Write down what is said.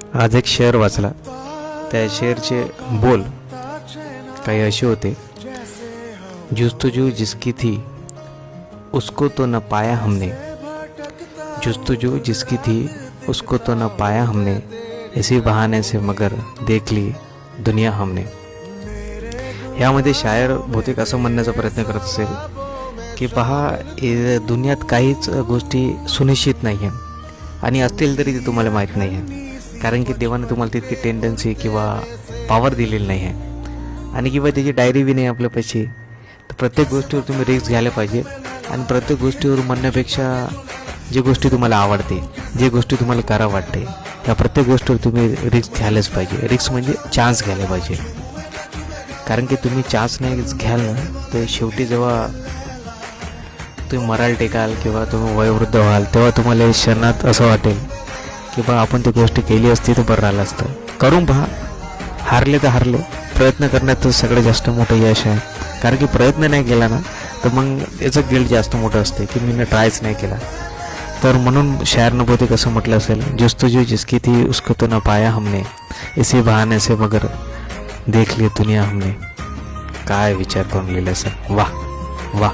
आज एक शेअर वाचला. त्या शेअरचे बोल काही असे होते जुस्तजू जिसकी थी उसको तो न पाया हमने. जुस्तजू जिसकी थी उसको तो न पाया हमने इसी बहाने से मगर देख ली दुनिया हमने. यामध्ये शायर बहुतेक असं म्हणण्याचा प्रयत्न करत असेल की पहा दुनियात काहीच गोष्टी सुनिश्चित नाही आहे आणि असतील तरी ते तुम्हाला माहीत नाही आहे कारण की देवाने तुम्हाला तितकी टेंडन्सी किंवा पॉवर दिलेली नाही आहे. आणि किंवा त्याची डायरी बी नाही आपल्यापाशी. तर प्रत्येक गोष्टीवर तुम्ही रिस्क घ्यायला पाहिजे. आणि प्रत्येक गोष्टीवर म्हणण्यापेक्षा जी गोष्टी तुम्हाला आवडते जी गोष्टी तुम्हाला करा वाटते त्या प्रत्येक गोष्टीवर तुम्ही रिस्क घ्यायलाच पाहिजे. रिस्क म्हणजे चान्स घ्यायला पाहिजे. कारण की तुम्ही चान्स नाही घ्याल ना तर शेवटी जेव्हा तुम्ही मराल टेकाल किंवा तुम्ही वयोवृद्ध व्हाल तेव्हा तुम्हाला क्षणात असं वाटेल की बा आपण ती गोष्ट केली असती तर बरं राहिलं असतं. करून पहा. हारले तर हारले. प्रयत्न करण्यात सगळं जास्त मोठं यश आहे. कारण की प्रयत्न नाही केला ना तर मग याचं गिल्ट जास्त मोठं असते की मी ट्रायच नाही केला. तर म्हणून शायरनं बहुतेक असं म्हटलं असेल जुस्तजू जिसकी थी उसको तो पाया हमने. इसी बहाने से मगर देख ली दुनिया हमने. काय विचार करून लिहिलं सर? वा वा